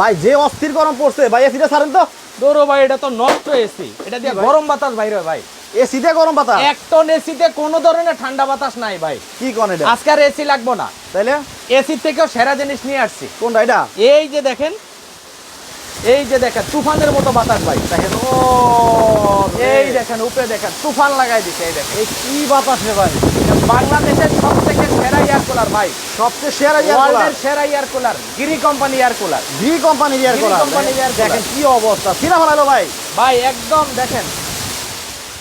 ভাই যে অস্থির গরম পড়ছে ভাই এসিটা ছাড়েন তো। দৌড়ো ভাই এটা তো নষ্ট এসি এটা দিয়ে গরম বাতাস বাইরে হয় ভাই। এসিতে গরম বাতাস? এক টন এসিতে কোনো ধরনের ঠান্ডা বাতাস নাই ভাই। কি কোন এটা? আজকে আর এসি লাগবো না। তাইলে? এসি থেকেও সেরা জিনিস নিয়ে আসছি। কোনটা এটা? এই যে দেখেন এই যে দেখেন তুফানের মতো বাতাস ভাই। দেখেন ও এই দেখেন উপরে দেখেন তুফান লাগাই দিছে এই দেখেন। এই কি বাতাস রে ভাই। বাংলাদেশের সব থেকে সেরা এয়ার কুলার ভাই। সবচেয়ে সেরা ইয়ার ওয়ার্ল্ডের সেরা air cooler Gree company air cooler Gree company air cooler company air দেখেন কি অবস্থা। সিনেমা ভালো ভাই। ভাই একদম দেখেন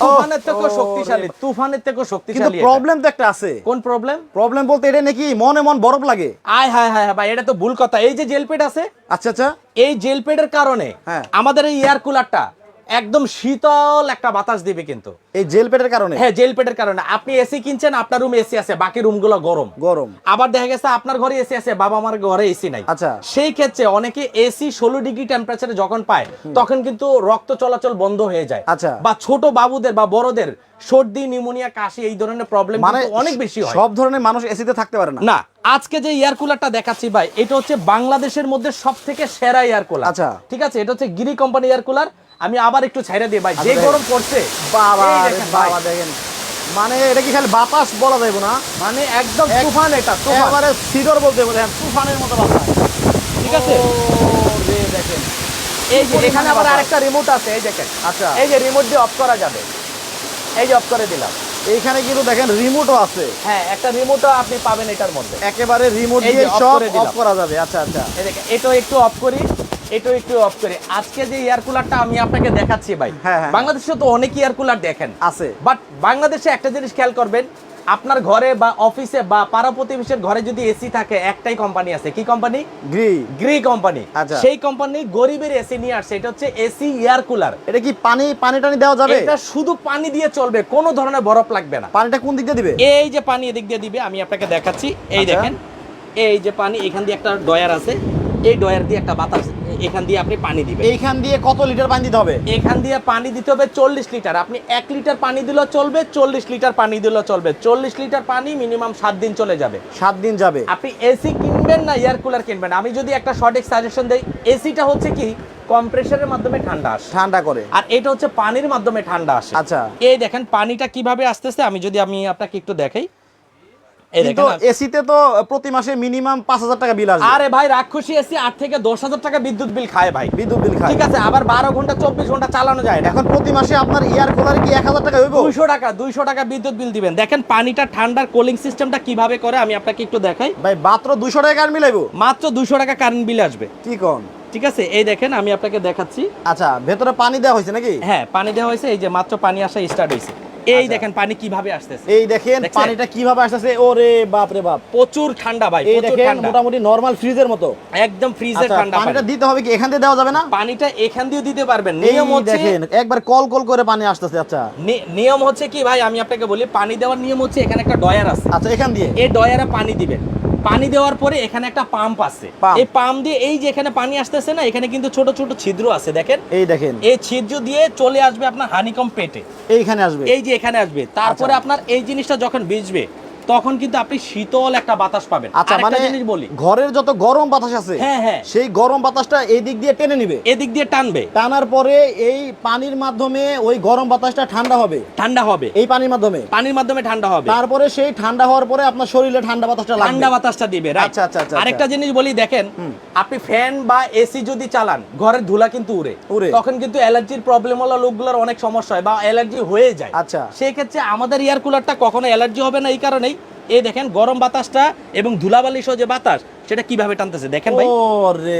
তুফানের থেকেও শক্তিশালী তুফানের থেকেও শক্তিশালী। প্রবলেম তো একটা আছে। কোন প্রবলেম প্রবলেম বলতে এটা নাকি মনে মন বরফ লাগে। আয় হায় হায় হায় ভাই এটা তো ভুল কথা। এই যে জেল পেড আছে আচ্ছা আচ্ছা। এই জেল পেডের কারণে হ্যাঁ। আমাদের এই এয়ার কুলারটা একদম শীতল একটা বাতাস দিবে কিন্তু। এই জেল পেটের কারণে? হ্যাঁ জেল পেটের কারণে। আপনি এসি কিনছেন আপনার রুমে এসি আছে বাকি রুমগুলো গরম। গরম। আবার দেখা গেছে আপনার ঘরে এসি আছে বাবা মার ঘরে এসি নাই। আচ্ছা। সেই ক্ষেত্রে অনেকে এসি ষোলো ডিগ্রি টেম্পারেচারে যখন পায় তখন কিন্তু রক্ত চলাচল বন্ধ হয়ে যায়। আচ্ছা। বা ছোট বাবুদের বা বড়দের সর্দি নিউমোনিয়া কাশি এই ধরনের প্রবলেম মানে অনেক বেশি হয়। সব ধরনের মানুষ এসিতে থাকতে পারে না? না আজকে যে এয়ার কুলারটা দেখাচ্ছি ভাই এটা হচ্ছে বাংলাদেশের মধ্যে সব থেকে সেরা এয়ার কুলার আচ্ছা। ঠিক আছে? এটা হচ্ছে গিরি কোম্পানি এয়ার কুলার আমি আবার একটু ছাইরা দিই ভাই। যে আচ্ছা, গরম পড়ছে বাবা বাবা দেখেন। মানে এটা কি খালি বাতাস বলা যাবে না? মানে একদম তুফান এটা তুফান। একেবারে সিডর বলতে হবে দেখেন তুফানের মতো বাতাস। ঠিক আছে? দেখেন। এই যে এখানে আবার আরেকটা রিমোট আছে এই দেখেন। আচ্ছা। এই যে রিমোট দিয়ে অফ করা যাবে। এই যে অফ করে দিলাম। এইখানে কিন্তু দেখেন রিমোটও আছে। হ্যাঁ একটা রিমোটও আপনি পাবেন এটার মধ্যে। একেবারে রিমোট দিয়ে সব অফ করা যাবে। আচ্ছা আচ্ছা। এই দেখেন এটাও একটু অফ করি। এটাও একটু অফ করি। আজকে যে এয়ার কুলারটা আমি আপনাকে দেখাচ্ছি ভাই হ্যাঁ, হ্যাঁ। বাংলাদেশে তো অনেক এয়ার কুলার দেখেন। আছে। বাট বাংলাদেশে একটা জিনিস খেয়াল করবেন আপনার ঘরে বা অফিসে বা পাড়া প্রতিবেশীর ঘরে যদি এসি থাকে একটাই কোম্পানি আছে। কি কোম্পানি গ্রি গ্রি কোম্পানি। সেই কোম্পানি গরিবের এসি নিয়ে আসছে। এটা হচ্ছে এসি এয়ার কুলার এটা কি পানি পানি টানি দেওয়া যাবে? এটা শুধু পানি দিয়ে চলবে কোনো ধরনের বরফ লাগবে না। পানিটা কোন দিক দিয়ে দিবে? এই যে পানি এদিক দিয়ে দিবে আমি আপনাকে দেখাচ্ছি। এই আচ্ছা। দেখেন এই যে পানি এখান দিয়ে একটা ডয়ার আছে। এই ডয়ার দিয়ে একটা বাতাস এখান দিয়ে আপনি পানি দিবেন। এইখান দিয়ে কত লিটার পানি দিতে হবে? এখান দিয়ে পানি দিতে হবে চল্লিশ লিটার। আপনি এক লিটার পানি দিলেও চলবে চল্লিশ লিটার পানি দিলেও চলবে। চল্লিশ লিটার পানি মিনিমাম সাত দিন চলে যাবে। সাত দিন যাবে। আপনি এসি কিনবেন না এয়ার কুলার কিনবেন? আমি যদি একটা সঠিক সাজেশন দেই এসিটা হচ্ছে কি? কম্প্রেসারের মাধ্যমে ঠান্ডা আসে। ঠান্ডা করে। আর এটা হচ্ছে পানির মাধ্যমে ঠান্ডা আসে। আচ্ছা। এই দেখেন পানিটা কীভাবে আসতেছে আমি যদি আমি আপনাকে একটু দেখাই। কিন্তু দেখেন এসিতে তো প্রতি মাসে মিনিমাম পাঁচ হাজার টাকা বিল আসবে। আরে ভাই রাক্ষসী এসি আট থেকে দশ হাজার টাকা বিদ্যুৎ বিল খায় ভাই। বিদ্যুৎ বিল খায়। ঠিক আছে আবার বারো ঘণ্টা চব্বিশ ঘণ্টা চালানো যায় এখন প্রতি মাসে আপনার ইয়ার কুলার কি এক হাজার টাকা হইব? দুইশো টাকা দুইশো টাকা বিদ্যুৎ বিল দিবেন। দেখেন পানিটা ঠান্ডার কুলিং সিস্টেমটা কীভাবে করে আমি আপনাকে একটু দেখাই। ভাই মাত্র দুইশো টাকা কার মিলাইবো মাত্র দুইশো টাকা কারেন্ট বিল আসবে। কি কোন? ঠিক আছে এই দেখেন আমি আপনাকে দেখাচ্ছি। আচ্ছা ভেতরে পানি দেওয়া হয়েছে নাকি? হ্যাঁ পানি দেওয়া হয়েছে এই যে মাত্র পানি আসা স্টার্ট হয়েছে। এই আচ্ছা। দেখেন পানি কীভাবে আসতেছে। এই দেখেন পানিটা কীভাবে আসতেছে? ওরে বাপ রে বাপ। প্রচুর ঠান্ডা ভাই এই দেখেন মোটামুটি নরমাল ফ্রিজের মতো। একদম ফ্রিজের আচ্ছা, ঠান্ডা পানিটা দিতে হবে কি এখান দিয়ে দেওয়া যাবে না? পানিটা এখান দিয়ে দিতে পারবেন। নিয়ম হচ্ছে দেখেন একবার কল কল করে পানি আসতেছে আচ্ছা। নিয়ম হচ্ছে কি ভাই আমি আপনাকে বলি পানি দেওয়ার নিয়ম হচ্ছে এখানে একটা ডয়ার আছে। আচ্ছা এখান দিয়ে। এই ডয়ারে পানি দিবেন। পানি দেওয়ার পরে এখানে একটা পাম্প আছে। এই পাম্প দিয়ে এই যে এখানে পানি আসতেছে না এখানে কিন্তু ছোট ছোট ছিদ্র আছে দেখেন? এই দেখেন। এই ছিদ্র দিয়ে চলে আসবে আপনার হানিকম পেটে। এইখানে আসবে। এই যে এখানে আসবে। তারপরে আচ্ছা। আপনার এই জিনিসটা যখন ভিজবে তখন কিন্তু আপনি শীতল একটা বাতাস পাবেন। আচ্ছা মানে জিনিস বলি। ঘরের যত গরম বাতাস আছে হ্যাঁ, হ্যাঁ। সেই গরম বাতাসটা এই দিক দিয়ে টেনে নিবে। এদিক দিয়ে টানবে। টানার পরে এই পানির মাধ্যমে ওই গরম বাতাসটা ঠান্ডা হবে। ঠান্ডা হবে। এই পানির মাধ্যমে। পানির মাধ্যমে ঠান্ডা হবে। তারপরে সেই ঠান্ডা হওয়ার পরে আপনার শরীরে ঠান্ডা বাতাসটা লাগবে। ঠান্ডা বাতাসটা দিবে right? আচ্ছা, আচ্ছা, আচ্ছা, আরেকটা জিনিস বলি দেখেন আপনি ফ্যান বা এসি যদি চালান ঘরের ধুলা কিন্তু উড়ে। উড়ে। তখন কিন্তু অ্যালার্জির প্রবলেম হলো লোকগুলোর অনেক সমস্যা হয় বা অ্যালার্জি হয়ে যায়। আচ্ছা। সেই ক্ষেত্রে আমাদের এয়ার কুলারটা কখনো অ্যালার্জি হবে না এই কারণেই। এই দেখেন গরম বাতাসটা এবং ধুলাবালি সহ যে বাতাস সেটা কীভাবে টানতেছে? দেখেন ভাই।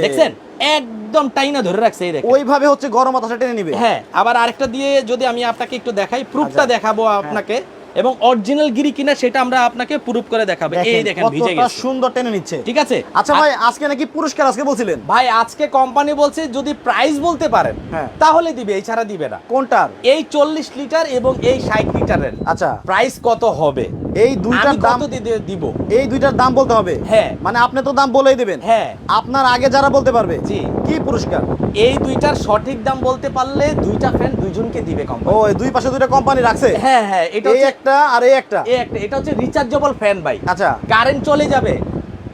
দেখছেন? একদম টাইনা ধরে রাখছে এই দেখেন। ওইভাবে হচ্ছে গরম বাতাসটা টেনে নিবে। হ্যাঁ আবার আরেকটা দিয়ে যদি আমি আপনাকে একটু দেখাই প্রুফটা আচ্ছা। দেখাবো আপনাকে। এবং অরিজিনাল গিরি কিনা সেটা আমরা আপনাকে প্রুফ করে দেখাবো। এই দেখেন ভিজে গেছে। সুন্দর টেনে নিচ্ছে। ঠিক আছে? আচ্ছা ভাই আজকে নাকি পুরস্কার আজকে বলছিলেন? ভাই আজকে কোম্পানি বলছে যদি প্রাইস বলতে পারেন হ্যাঁ। তাহলে দিবে এছাড়া দিবে না। কোনটার? এই চল্লিশ লিটার এবং এই ষাট লিটারের আচ্ছা। প্রাইস কত হবে? এই দুইটার দাম কত দিব? এই দুইটার দাম বলতে হবে। হ্যাঁ। মানে আপনি তো দাম বলেই দিবেন। হ্যাঁ। আপনার আগে যারা বলতে পারবে জি। কি পুরস্কার? এই দুইটার সঠিক দাম বলতে পারলে দুইটা ফ্যান দুইজনকে দিবে কোম্পানি এই দুই পাশে দুইটা কোম্পানি রাখছে? হ্যাঁ হ্যাঁ এটা এই হচ্ছে একটা আর এই একটা? এই একটা এটা হচ্ছে রিচার্জেবল ফ্যান ভাই আচ্ছা। কারেন্ট চলে যাবে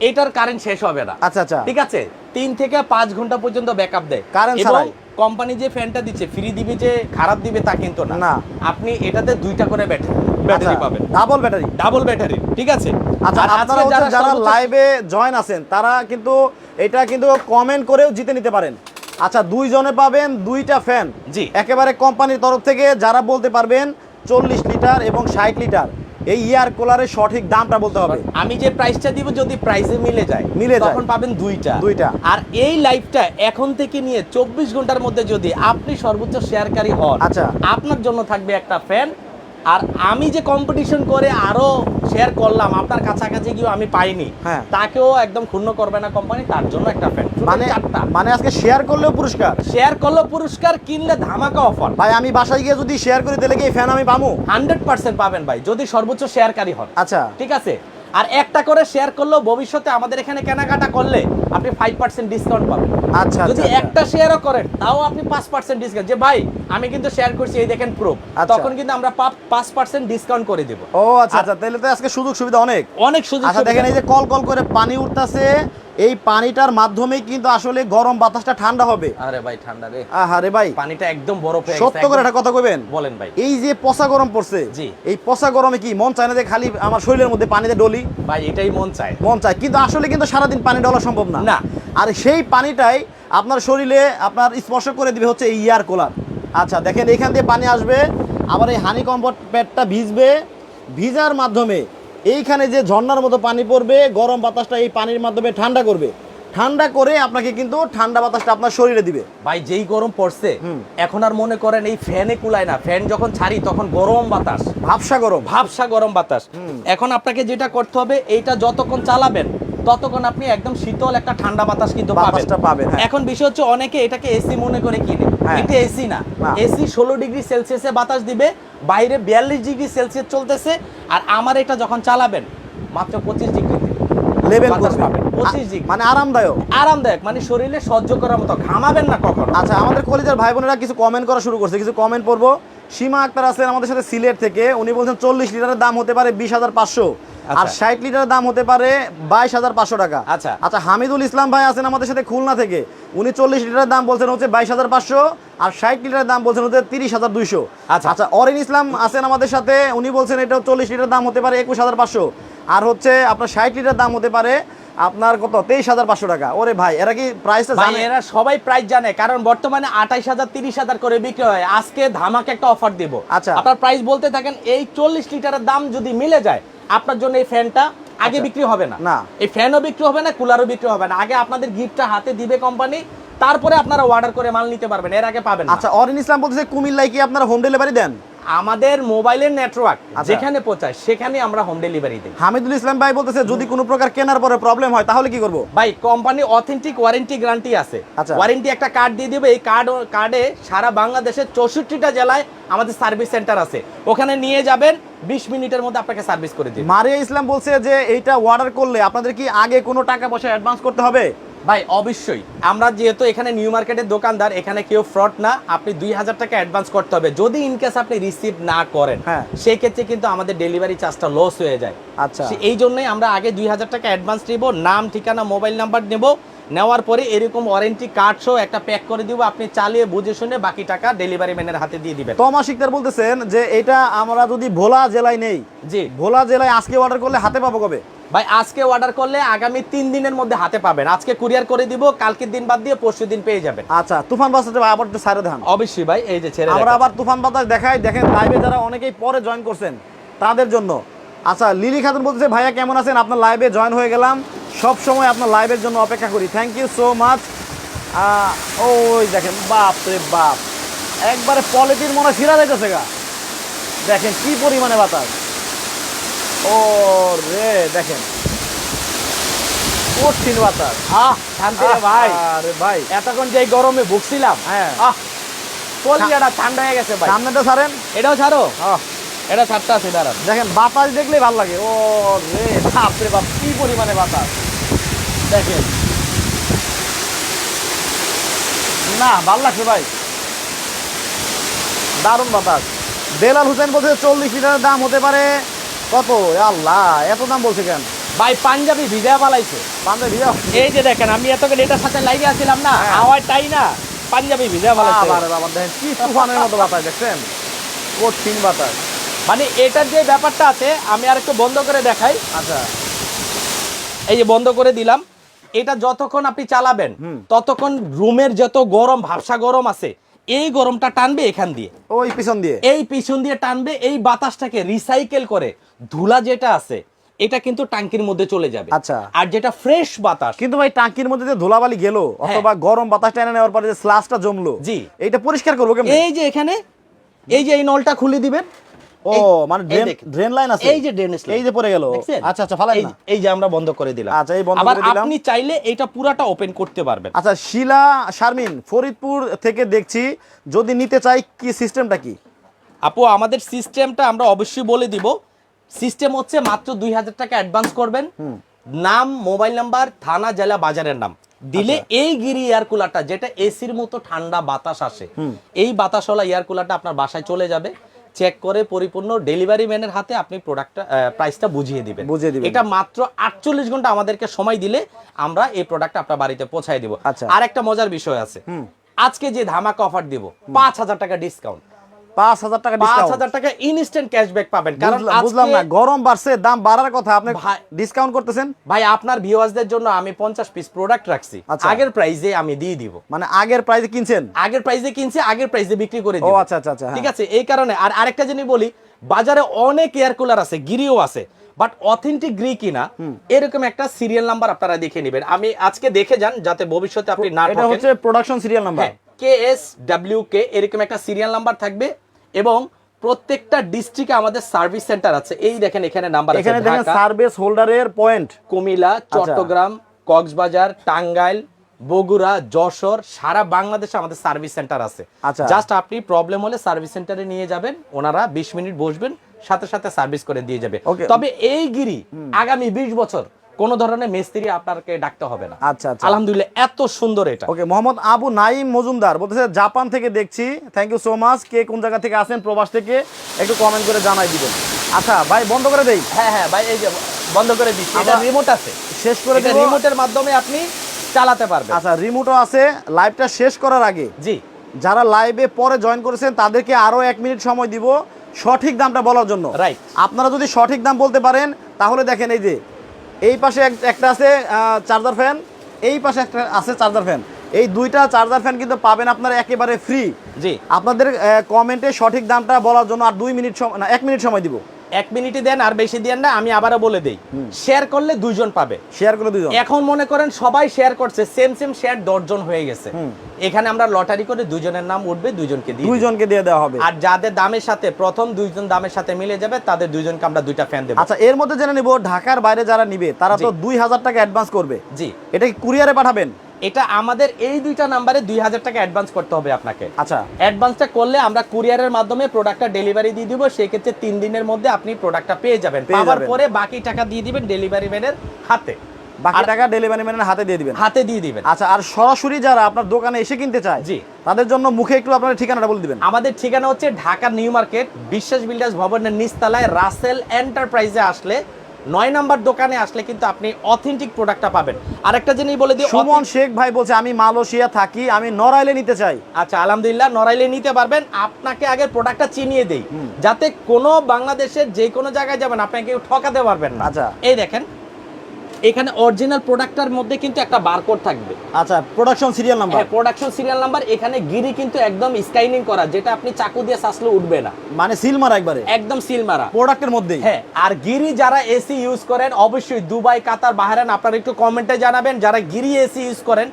এটার কারেন্ট শেষ হবে না। আচ্ছা আচ্ছা। ঠিক আছে? তিন থেকে পাঁচ ঘণ্টা পর্যন্ত ব্যাকআপ দেয়। এবং ছাড়াই? কোম্পানি যে ফ্যানটা দিচ্ছে ফ্রি দিবে যে খারাপ দিবে তা কিন্তু না। না। আপনি এটাতে দুইটা করে ব্যাটারি ব্যাটারি পাবেন। ডাবল ব্যাটারি ডাবল ব্যাটারি ঠিক আছে? আচ্ছা আপনারা যারা লাইভে জয়েন আছেন তারা কিন্তু এটা কিন্তু কমেন্ট করেও জিতে নিতে পারেন। আচ্ছা দুইজনে পাবেন দুইটা ফ্যান জি। একেবারে কোম্পানির তরফ থেকে যারা বলতে পারবেন চল্লিশ লিটার এবং ষাট লিটার এই ইয়ার কুলারের সঠিক দামটা বলতে হবে আমি যে প্রাইসটা দিব যদি প্রাইসে মিলে যায় মিলে যায়। তখন পাবেন দুইটা দুইটা। আর এই লাইভটা এখন থেকে নিয়ে চব্বিশ ঘণ্টার মধ্যে যদি আপনি সর্বোচ্চ শেয়ারকারী হন আচ্ছা। আপনার জন্য থাকবে একটা ফ্যান আর আমি যে কম্পিটিশন করে আরও শেয়ার করলাম আপনার কাছাকাছি গিয়েও আমি পাইনি হ্যাঁ। তাকেও একদম ক্ষুণ্ণ করবে না কোম্পানি তার জন্য একটা ফ্যান মানে চারটা। মানে আজকে শেয়ার করলেও পুরস্কার? শেয়ার করল পুরস্কার কিনলে ধামাকা অফার ভাই আমি বাসায় গিয়ে যদি শেয়ার করি তাহলে কি ফ্যান আমি পাবো হান্ড্রেড পার্সেন্ট পাবেন ভাই যদি সর্বোচ্চ শেয়ারকারী হন। আচ্ছা। ঠিক আছে? আর একটা করে শেয়ার করলেও ভবিষ্যতে আমাদের এখানে কেনাকাটা করলে আপনি ফাইভ পার্সেন্ট ডিসকাউন্ট পাবেন। আচ্ছা যদি আচ্ছা, একটা শেয়ারও করেন তাও আপনি পাঁচ পার্সেন্ট ডিসকাউন্ট যে ভাই আমি কিন্তু শেয়ার করছি এই দেখেন প্রুফ আচ্ছা। তখন কিন্তু আমরা পাঁচ পার্সেন্ট ডিসকাউন্ট করে দেবো। ও আচ্ছা আচ্ছা তাহলে তো আজকে সুযোগ সুবিধা অনেক। অনেক সুযোগ আচ্ছা দেখেন এই যে কল কল করে পানি উঠতাছে এই পানিটার মাধ্যমে কিন্তু আসলে গরম বাতাসটা ঠান্ডা হবে। আরে ভাই ঠান্ডা রে। আহারে ভাই। পানিটা একদম বরফ সত্য করে একটা কথা কইবেন? বলেন ভাই। এই যে পচা গরম পড়ছে জি। এই পচা গরমে কি মন চায় না যে খালি আমার শরীরের মধ্যে পানিতে ডলি? ভাই এটাই মন চায়। মন চায়। কিন্তু আসলে কিন্তু সারাদিন পানি ডলা সম্ভব না। না। আর সেই পানিটাই আপনার শরীরে আপনার স্পর্শ করে দিবে হচ্ছে এই ইয়ার কুলার। আচ্ছা দেখেন এখান দিয়ে পানি আসবে আবার এই হানি কম্পোর্ট প্যাডটা ভিজবে। ভিজার মাধ্যমে এইখানে যে ঝর্ণার মতো পানি পড়বে গরম বাতাসটা এই পানির মাধ্যমে ঠান্ডা করবে। ঠান্ডা করে আপনাকে কিন্তু ঠান্ডা বাতাসটা আপনার শরীরে দিবে। ভাই যেই গরম পড়ছে এখন আর মনে করেন এই ফ্যানে কুলায় না। ফ্যান যখন ছাড়ি তখন গরম বাতাস। ভাবসা গরম। ভাবসা গরম বাতাস। এখন আপনাকে যেটা করতে হবে এইটা যতক্ষণ চালাবেন ততক্ষণ আপনি একদম শীতল একটা ঠান্ডা বাতাস কিন্তু পাবেন। বাতাসটা পাবেন, হ্যাঁ। এখন বিষয় হচ্ছে অনেকে এটাকে এসি মনে করে কিনে। হ্যাঁ। এটা এসি না। না। এসি ষোলো ডিগ্রি সেলসিয়াসে বাতাস দিবে বাইরে বিয়াল্লিশ ডিগ্রি সেলসিয়াস চলতেছে আর আমার এটা যখন চালাবেন মাত্র পঁচিশ ডিগ্রি লেভেল বাতাস পাবেন, 25 ডিগ্রি। মানে আরামদায়ক। আরামদায়ক মানে শরীরে সহ্য করার মতো। ঘামাবেন না কখন। আচ্ছা আমাদের কলেজের ভাই বোনেরা কিছু কমেন্ট করা শুরু করছে কিছু কমেন্ট পড়ব। সীমা আক্তার আছেন আমাদের সাথে সিলেট থেকে। উনি বলছেন চল্লিশ লিটারের দাম হতে পারে বিশ হাজার পাঁচশো। আর আচ্ছা। ষাট লিটারের দাম হতে পারে বাইশ হাজার পাঁচশো টাকা। আচ্ছা। আচ্ছা হামিদুল ইসলাম ভাই আছেন আমাদের সাথে খুলনা থেকে। উনি চল্লিশ লিটারের দাম বলছেন হচ্ছে বাইশ হাজার পাঁচশো আর ষাট লিটারের দাম বলছেন হচ্ছে তিরিশ হাজার দুইশো। আচ্ছা। আচ্ছা অরিন ইসলাম আছেন আমাদের সাথে। উনি বলছেন এটা চল্লিশ লিটার দাম হতে পারে একুশ হাজার পাঁচশো। আর হচ্ছে আপনার ষাট লিটার দাম হতে পারে আপনার কত? তেইশ হাজার পাঁচশো টাকা। ওরে ভাই এরা কি প্রাইসটা জানে? এরা সবাই প্রাইস জানে কারণ বর্তমানে আঠাইশ হাজার তিরিশ হাজার করে বিক্রি হয়। আজকে ধামাকে একটা অফার দিব। আচ্ছা। আপনার প্রাইস বলতে থাকেন এই চল্লিশ লিটারের দাম যদি মিলে যায় আপনার জন্য এই ফ্যানটা আগে আচ্ছা। বিক্রি হবে না। না। এই ফ্যানও বিক্রি হবে না কুলারও বিক্রি হবে না। আগে আপনাদের গিফটটা হাতে দিবে কোম্পানি তারপরে আপনারা অর্ডার করে মাল নিতে পারবেন এর আগে পাবেন আচ্ছা অরিন ইসলাম বলতেছে কুমিল্লায় কি আপনারা হোম ডেলিভারি দেন? আমাদের মোবাইলের নেটওয়ার্ক আচ্ছা। যেখানে পৌঁছায় সেখানে আমরা হোম ডেলিভারি দিই। হামিদুল ইসলাম ভাই বলতেছে যদি কোনো প্রকার কেনার পরে প্রবলেম হয় তাহলে কি করব? ভাই কোম্পানি অথেন্টিক ওয়ারেন্টি গ্যারান্টি আছে। আচ্ছা। ওয়ারেন্টি একটা কার্ড দিয়ে দিবে এই কার্ড কার্ডে সারা বাংলাদেশের চৌষট্টিটা জেলায় আমাদের সার্ভিস সেন্টার আছে। ওখানে নিয়ে যাবেন বিশ মিনিটের মধ্যে আপনাকে সার্ভিস করে দিই মারিয়া ইসলাম বলছে যে এইটা অর্ডার করলে আপনাদের কি আগে কোনো টাকা পয়সা অ্যাডভান্স করতে হবে? ভাই অবশ্যই। আমরা যেহেতু এখানে নিউ মার্কেটের দোকানদার এখানে কেউ ফ্রড না আপনি দুই হাজার টাকা অ্যাডভান্স করতে হবে। যদি ইনকেস আপনি রিসিভ না করেন হ্যাঁ। সেই ক্ষেত্রে কিন্তু আমাদের ডেলিভারি চার্জটা লস হয়ে যায়। আচ্ছা। এই জন্যই আমরা আগে দুই হাজার টাকা অ্যাডভান্স নিব নাম ঠিকানা মোবাইল নাম্বার নেব। নেওয়ার পরে এরকম ওয়ারেন্টি কার্ড সহ একটা প্যাক করে দিব আপনি চালিয়ে বুঝে শুনে বাকি টাকা ডেলিভারি ম্যানের হাতে দিয়ে দিবেন। তমা শিকদার বলতেছেন যে এটা আমরা যদি ভোলা জেলায় নেই জি। ভোলা জেলায় আজকে অর্ডার করলে হাতে পাবো কবে? ভাই আজকে অর্ডার করলে আগামী তিন দিনের মধ্যে হাতে পাবেন। আজকে কুরিয়ার করে দিব কালকের দিন বাদ দিয়ে পরশু দিন পেয়ে যাবেন। আচ্ছা তুফান বাতাস আবার একটু সাইডে দেখান। অবশ্যই ভাই এই যে ছেড়ে আমরা আবার তুফান বাতাস দেখাই দেখেন লাইভে যারা অনেকেই পরে জয়েন করছেন তাদের জন্য। আচ্ছা লিলি খাতুন বলতেছে ভাইয়া কেমন আছেন? আপনার লাইভে জয়েন হয়ে গেলাম। সব সময় আপনার লাইভের জন্য অপেক্ষা করি। থ্যাংক ইউ সো মাচ ওই দেখেন বাপ রে বাপ। একবারে পলিটির মনে ফিরা যাইতেছে গা। দেখেন কি পরিমাণে বাতাস। ও রে দেখেন। কঠিন বাতাস। আহ শান্তি ভাই। আরে ভাই। এতক্ষণ যে গরমে ভুগছিলাম হ্যাঁ। আহ কলিয়াটা ঠান্ডা হয়ে গেছে ভাই। সামনেটা ছাড়েন। এটাও ছাড়ো? এটা ছাড়টা আছে দাঁড়ান। দেখেন বাতাস দেখলেই ভালো লাগে। ও রে বাপ রে বাপ কি পরিমাণে বাতাস। দেখেন। না ভালো লাগছে ভাই। দারুণ বাতাস। বেলাল হোসেন বলছে চল্লিশ লিটারের দাম হতে পারে কত? আল্লাহ এত দাম বলছে কেন? ভাই পাঞ্জাবি ভিজা বালাইছে পাঞ্জাবি ভিজা এই যে দেখেন আমি এতক্ষণ এটার সাথে লাইগে আছিলাম না হ্যাঁ। হাওয়ায় টাই না পাঞ্জাবি ভিজা বালাইছে বাবা বাবা দেখেন কি তুফানের মতো বাতাস দেখছেন? কঠিন বাতাস। মানে এটার যে ব্যাপারটা আছে আমি আর একটু বন্ধ করে দেখাই। আচ্ছা। এই যে বন্ধ করে দিলাম এটা যতক্ষণ আপনি চালাবেন। ততক্ষণ রুমের যত গরম ভাবসা গরম আছে এই গরমটা টানবে এখান দিয়ে। ওই পিছন দিয়ে? এই পিছন দিয়ে টানবে এই বাতাসটাকে রিসাইকেল করে। ধুলা যেটা আছে এটা কিন্তু টাঙ্কির মধ্যে চলে যাবে। আচ্ছা। আর যেটা ফ্রেশ বাতাস কিন্তু ভাই টাঙ্কির মধ্যে যে ধুলাবালি গেল অথবা গরম বাতাস টেনে নেওয়ার পরে যে স্লাসটা জমলো জি। এইটা পরিষ্কার করব এই যে এখানে এই যে এই নলটা খুলে দিবেন। ও মানে ড্রেন ড্রেন লাইন আছে? এই যে ড্রেনেজ এই যে পড়ে গেল। আচ্ছা আচ্ছা ফালাই না। এই যে আমরা বন্ধ করে দিলাম। আচ্ছা, এই বন্ধ করে দিলাম। আপনি চাইলে এটা পুরাটা ওপেন করতে পারবেন। আচ্ছা শিলা শারমিন ফরিদপুর থেকে দেখছি যদি নিতে চাই কি সিস্টেমটা কি? আপু আমাদের সিস্টেমটা আমরা অবশ্যই বলে দিব। সিস্টেম হচ্ছে মাত্র দুই হাজার টাকা অ্যাডভান্স করবেন। নাম মোবাইল নাম্বার থানা জেলা বাজারের নাম। দিলে আচ্ছা। এই গিরি এয়ার কুলারটা যেটা এসির মতো ঠান্ডা বাতাস আসে এই বাতাসওয়ালা এয়ার কুলারটা আপনার বাসায় চলে যাবে। চেক করে পরিপূর্ণ ডেলিভারি ম্যানের হাতে আপনি প্রোডাক্টটা প্রাইসটা বুঝিয়ে দিবেন। বুঝিয়ে দিবেন। এটা মাত্র আটচল্লিশ ঘণ্টা আমাদেরকে সময় দিলে আমরা এই প্রোডাক্টটা আপনার বাড়িতে পৌঁছায় দিব। আচ্ছা। আর একটা মজার বিষয় আছে। আজকে যে ধামাকা অফার দিব পাঁচ হাজার টাকা ডিসকাউন্ট পাঁচ হাজার টাকা ডিসকাউন্ট হাজার টাকা ইনস্ট্যান্ট ক্যাশব্যাক পাবেন। কারণ বুঝলাম না গরম বাড়ছে দাম বাড়ার কথা আপনি ভাই- ডিসকাউন্ট করতেছেন? ভাই আপনার ভিউয়ার্সদের জন্য আমি পঞ্চাশ পিস প্রোডাক্ট রাখছি। আচ্ছা। আগের প্রাইসে আমি দিয়ে দিব। মানে আগের প্রাইসে কিনছেন? আগের প্রাইসে কিনছে আগের প্রাইসে বিক্রি করে দিব। আচ্ছা আচ্ছা আচ্ছা ঠিক আছে? এই কারণে আর আরেকটা জিনিস বলি বাজারে অনেক এয়ার কুলার আছে গিরিও আছে। বাট অথেন্টিক গ্রি কিনা এরকম একটা সিরিয়াল নাম্বার আপনারা দেখে নেবেন। আমি আজকে দেখে যান যাতে ভবিষ্যতে আপনি না এটা হচ্ছে production serial number K S W K এরকম একটা সিরিয়াল নাম্বার থাকবে এবং প্রত্যেকটা ডিস্ট্রিক্টে আমাদের সার্ভিস সেন্টার আছে। এই দেখেন এখানে নাম্বার আছে। এখানে দেখেন সার্ভিস হোল্ডারের পয়েন্ট কুমিল্লা চট্টগ্রাম কক্সবাজার টাঙ্গাইল বগুড়া যশোর সারা বাংলাদেশে আমাদের সার্ভিস সেন্টার আছে। আচ্ছা। জাস্ট আপনি প্রবলেম হলে সার্ভিস সেন্টারে নিয়ে যাবেন ওনারা বিশ মিনিট বসবেন সাথে সাথে সার্ভিস করে দিয়ে যাবে। তবে এই গিরি আগামী বিশ বছর কোন ধরনের মিস্ত্রি আপনাকে ডাকতে হবে না। আচ্ছা আচ্ছা। আলহামদুলিল্লাহ এত সুন্দর এটা। ওকে মোহাম্মদ আবু নাইম মজুমদার বলতেছে জাপান থেকে দেখছি। থ্যাংক ইউ সো মাচ কে কোন জায়গা থেকে আসেন প্রবাস থেকে একটু কমেন্ট করে জানাই দিবেন। আচ্ছা ভাই বন্ধ করে দেই। হ্যাঁ হ্যাঁ ভাই এই যে বন্ধ করে দিচ্ছি। এটা রিমোট আছে। শেষ করে দেব। রিমোটের মাধ্যমে আপনি চালাতে পারবেন। আচ্ছা রিমোটও আছে। লাইভটা শেষ করার আগে জি। যারা লাইভে পরে জয়েন করেছেন তাদেরকে আরও এক মিনিট সময় দিব। সঠিক দামটা বলার জন্য। রাইট আপনারা যদি সঠিক দাম বলতে পারেন তাহলে দেখেন এই যে এই পাশে এক- একটা আছে চার্জার ফ্যান এই পাশে একটা আছে চার্জার ফ্যান এই দুইটা চার্জার ফ্যান কিন্তু পাবেন আপনারা একেবারে ফ্রি জি। আপনাদের কমেন্টে সঠিক দামটা বলার জন্য আর দুই মিনিট সময় না এক মিনিট সময় দিব। এক মিনিটই দেন আর বেশি দেন না আমি আবারও বলে দেই। শেয়ার করলে দুইজন পাবে। শেয়ার করলে দুজন এখন মনে করেন সবাই শেয়ার করছে সেম সেম শেয়ার দশজন হয়ে গেছে। এখানে আমরা লটারি করে দুজনের নাম উঠবে দুইজনকে দিই দুইজনকে দিয়ে দেওয়া হবে। আর যাদের দামের সাথে প্রথম দুইজন দামের সাথে মিলে যাবে তাদের দুইজনকে আমরা দুইটা ফ্যান দেবো। আচ্ছা এর মধ্যে জেনে নিব ঢাকার বাইরে যারা নিবে তারা তো। দুই হাজার টাকা অ্যাডভান্স করবে। জি। এটা কি কুরিয়ারে পাঠাবেন? এটা আমাদের এই দুইটা নাম্বারে দুই হাজার টাকা অ্যাডভান্স করতে হবে আপনাকে। আচ্ছা। অ্যাডভান্সটা করলে আমরা কুরিয়ারের মাধ্যমে প্রোডাক্টটা ডেলিভারি দিয়ে দিব সেক্ষেত্রে তিন দিনের মধ্যে আপনি প্রোডাক্টটা পেয়ে যাবেন। পাওয়ার পরে বাকি টাকা দিয়ে দিবেন ডেলিভারি ম্যানের হাতে। বাকি টাকা ডেলিভারি ম্যানের হাতে দিয়ে দিবেন। হাতে দিয়ে দিবেন। আচ্ছা আর সরাসরি যারা আপনার দোকানে এসে কিনতে চায় জি। তাদের জন্য মুখে একটু আপনার ঠিকানাটা বলে দিবেন। আমাদের ঠিকানা হচ্ছে Dhaka new market Biswas builders ভবনের নিচতলায় রাসেল এন্টারপ্রাইজে আসলে নয় নাম্বার দোকানে আসলে কিন্তু আপনি অথেন্টিক প্রোডাক্টটা পাবেন। আরেকটা জিনিস বলে দিই সুমন শেখ ভাই বলছে আমি মালয়েশিয়া থাকি আমি নড়াইলে নিতে চাই। আচ্ছা আলহামদুলিল্লাহ নড়াইলে নিতে পারবেন। আপনাকে আগে প্রোডাক্টটা চিনিয়ে দেই। যাতে কোনো বাংলাদেশের যে কোনো জায়গায় যাবেন আপনাকে কেউ ঠকাতে পারবেন না। আচ্ছা। এই দেখেন এখানে অরিজিনাল প্রোডাক্টটার মধ্যে কিন্তু একটা বারকোড থাকবে। আচ্ছা প্রোডাকশন সিরিয়াল নাম্বার হ্যাঁ প্রোডাকশন সিরিয়াল নাম্বার এখানে গিরি কিন্তু একদম স্কাইনিং করা যেটা আপনি চাকু দিয়ে শাসলে উঠবে না। মানে সিল মারা একবারে? একদম সিল মারা। প্রোডাক্টের মধ্যেই? হ্যাঁ আর গিরি যারা এসি ইউজ করেন অবশ্যই দুবাই কাতার বাহারান আপনারা একটু কমেন্টে জানাবেন যারা গিরি এসি ইউজ করেন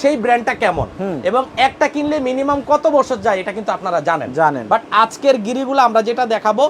সেই ব্র্যান্ডটা কেমন? এবং একটা কিনলে মিনিমাম কত বছর যায় এটা কিন্তু আপনারা জানেন। জানেন। বাট আজকের গিরিগুলো আমরা যেটা দেখাবো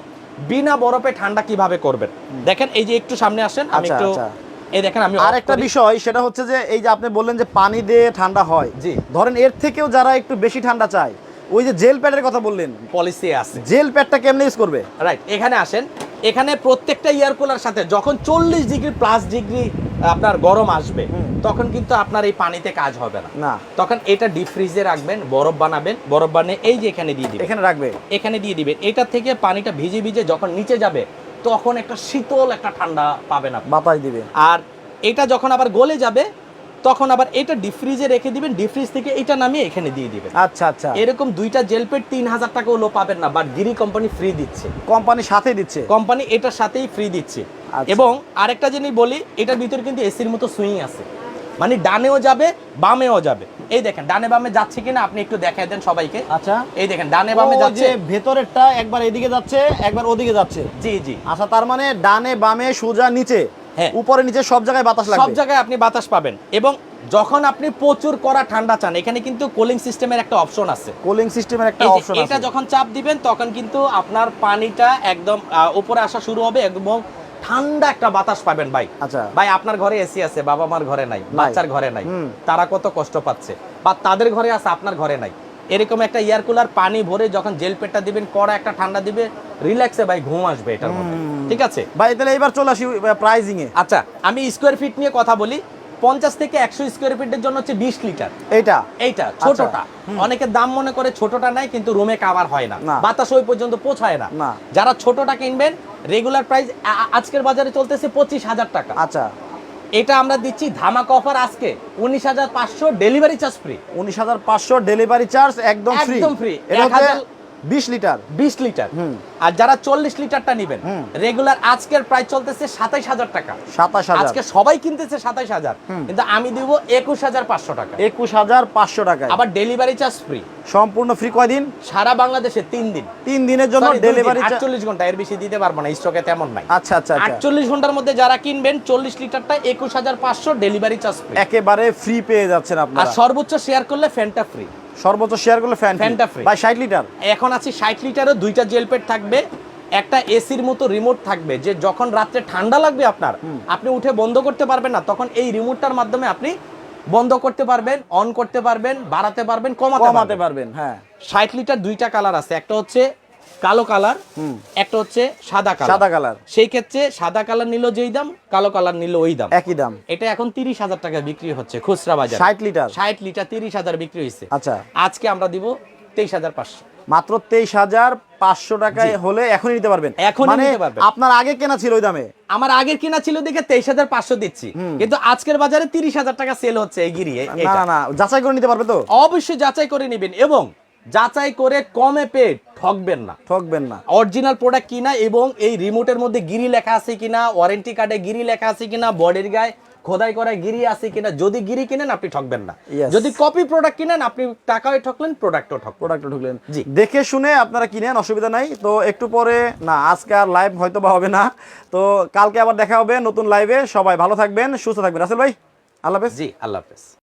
বিনা বরফে ঠান্ডা কীভাবে করবেন? দেখেন এই যে একটু সামনে আসেন আমি আচ্ছা, একটু আচ্ছা। এই দেখেন আমি আর off একটা করি। বিষয় সেটা হচ্ছে যে এই যে আপনি বললেন যে পানি দিয়ে ঠান্ডা হয়। জি। ধরেন এর থেকেও যারা একটু বেশি ঠান্ডা চায় ওই যে জেল প্যাডের কথা বললেন। পলিসি আছে। জেল প্যাডটা কেমনে ইউজ করবে? রাইট এখানে আসেন। এখানে প্রত্যেকটা এয়ার কুলার সাথে যখন চল্লিশ ডিগ্রি প্লাস ডিগ্রি আপনার গরম আসবে তখন কিন্তু আপনার এই পানিতে কাজ হবে না। না। তখন এটা ডিপ ফ্রিজে রাখবেন বরফ বানাবেন বরফ বানিয়ে এই যে এখানে দিয়ে দিবেন। এখানে রাখবে। এখানে দিয়ে দিবেন। এটা থেকে পানিটা ভিজে ভিজে যখন নিচে যাবে তখন একটা শীতল একটা ঠান্ডা পাবে না বাতাস দিবে। আর এটা যখন আবার গলে যাবে তখন আবার এটা ডিফ্রিজে রেখে দিবেন ডিফ্রিজ থেকে এটা নামিয়ে এখানে দিয়ে দিবেন। আচ্ছা আচ্ছা। এরকম দুইটা জেল পেট তিন হাজার টাকা হলো পাবেন না বাট গিরি কোম্পানি ফ্রি দিচ্ছে। কোম্পানি সাথে দিচ্ছে। কোম্পানি এটার সাথেই ফ্রি দিচ্ছে। আচ্ছা। এবং আরেকটা জিনিস বলি এটার ভিতরে কিন্তু এসির মতো সুইং আছে। মানে ডানেও যাবে বামেও যাবে। এই দেখেন ডানে বামে যাচ্ছে কিনা আপনি একটু দেখাই দেন সবাইকে। আচ্ছা। এই দেখেন ডানে বামে যাচ্ছে। ভেতরেরটা একবার এদিকে যাচ্ছে একবার ওদিকে যাচ্ছে। জি জি। আচ্ছা তার মানে ডানে বামে সোজা নিচে। হ্যাঁ। উপরে নিচে সব জায়গায় বাতাস লাগবে। সব জায়গায় আপনি বাতাস পাবেন। এবং যখন আপনি প্রচুর করা ঠান্ডা চান এখানে কিন্তু কুলিং সিস্টেমের একটা অপশন আছে। কুলিং সিস্টেমের একটা অপশন এটা যখন চাপ দিবেন তখন কিন্তু আপনার পানিটা একদম উপরে আসা শুরু হবে এবং ঠান্ডা একটা বাতাস পাবেন ভাই। আচ্ছা। ভাই আপনার ঘরে এসি আছে বাবা মার ঘরে নাই বাচ্চার ঘরে নাই। তারা কত কষ্ট পাচ্ছে। বা তাদের ঘরে আছে আপনার ঘরে নাই। এরকম একটা এয়ার কুলার পানি ভরে যখন জেল পেটটা দিবেন কড়া একটা ঠান্ডা দিবে রিল্যাক্সে ভাই ঘুম আসবে এটার মধ্যে। ঠিক আছে? ভাই তাহলে এবার চলে আসি প্রাইজিং এ। আচ্ছা আমি স্কোয়ার ফিট নিয়ে কথা বলি। পঞ্চাশ থেকে একশো স্কোয়ার ফিটের জন্য হচ্ছে বিশ লিটার এইটা? এইটা ছোটটা। অনেকে দাম মনে করে ছোটটা নাই কিন্তু রুমে কাভার হয় না। বাতাস ওই পর্যন্ত পৌঁছায় না। যারা ছোটটা কিনবেন রেগুলার প্রাইস আজকের বাজারে চলতেছে পঁচিশ হাজার টাকা। আচ্ছা। এটা আমরা দিচ্ছি ধামাক অফার আজকে উনিশ হাজার পাঁচশো ডেলিভারি চার্জ ফ্রি উনিশ হাজার পাঁচশো ডেলিভারি চার্জ একদম ফ্রি একদম ফ্রি এক হাজার- বিশ লিটার। বিশ লিটার। আর যারা চল্লিশ লিটারটা নেবেন। রেগুলার আজকের প্রাইস চলতেছে সাতাইশ হাজার টাকা। সাতাশ হাজার। আজকে সবাই কিনতেছে সাতাইশ হাজার কিন্তু আমি দিব একুশ হাজার পাঁচশো টাকা। একুশ হাজার পাঁচশো টাকায়। আবার ডেলিভারি চার্জ ফ্রি সম্পূর্ণ ফ্রি কয়দিন? সারা বাংলাদেশে তিন দিন। তিন দিনের জন্য ডেলিভারি আটচল্লিশ ঘণ্টা এর বেশি দিতে পারব না স্টকে তেমন নাই। আচ্ছা আচ্ছা আচ্ছা। আটচল্লিশ ঘণ্টার মধ্যে যারা কিনবেন চল্লিশ লিটারটা একুশ হাজার পাঁচশো ডেলিভারি চার্জ ফ্রি একেবারে ফ্রি পেয়ে যাচ্ছেন আর সর্বোচ্চ শেয়ার করলে ফ্যানটা ফ্রি সর্বোচ্চ শেয়ার করলে ফ্যান ফ্যানটা ফ্রি ভাই ষাট লিটার এখন আছে ষাট লিটারও দুইটা জেল পেট থাকবে একটা এসির মতো রিমোট থাকবে যে যখন রাত্রে ঠান্ডা লাগবে আপনার আপনি উঠে বন্ধ করতে পারবেন না তখন এই রিমোটটার মাধ্যমে আপনি বন্ধ করতে পারবেন অন করতে পারবেন বাড়াতে পারবেন কমাতে কমাতে পারবেন। হ্যাঁ। ষাট লিটার দুইটা কালার আছে একটা হচ্ছে কালো কালার একটা হচ্ছে সাদা কালার। সাদা কালার। সেই ক্ষেত্রে সাদা কালার নিল যেই দাম কালো কালার নিল ওই দাম। একই দাম। এটা এখন তিরিশ হাজার টাকা বিক্রি হচ্ছে খুচরা বাজার। ষাট লিটার? ষাট লিটার তিরিশ হাজার বিক্রি হয়েছে। আচ্ছা। আজকে আমরা দিব তেইশ হাজার পাঁচশো। মাত্র তেইশ হাজার পাঁচশো টাকায় হলে এখনই নিতে পারবেন। এখনই মানে নিতে পারবেন। আপনার আগে কেনা ছিল ওই দামে। আমার আগের কিনা ছিল দেখে তেইশ হাজার পাঁচশো দিচ্ছি। কিন্তু আজকের বাজারে তিরিশ হাজার টাকা সেল হচ্ছে এই না না যাচাই করে নিতে পারবে তো? অবশ্যই যাচাই করে নেবেন এবং যাচাই করে কমে পেয়ে ঠকবেন না। ঠকবেন না। অরিজিনাল প্রোডাক্ট কিনা এবং এই রিমোটের মধ্যে গিরি লেখা আছে কিনা ওয়ারেন্টি কার্ডে গিরি লেখা আছে কিনা বডির গায়ে খোদাই করা গিরি আছে কিনা যদি গিরি কিনেন আপনি ঠকবেন না। যদি কপি প্রোডাক্ট কিনেন আপনি টাকায় ঠকলেন প্রোডাক্টও ঠক প্রোডাক্ট ঠকলেন। জি। দেখে শুনে আপনারা কিনেন অসুবিধা নাই। তো একটু পরে না আজকে আর লাইভ হয়তো বা হবে না। তো কালকে আবার দেখা হবে নতুন লাইভে সবাই ভালো থাকবেন সুস্থ থাকবেন। রাসেল ভাই আল্লাহ হাফেজ। জি আল্লাহ হাফেজ।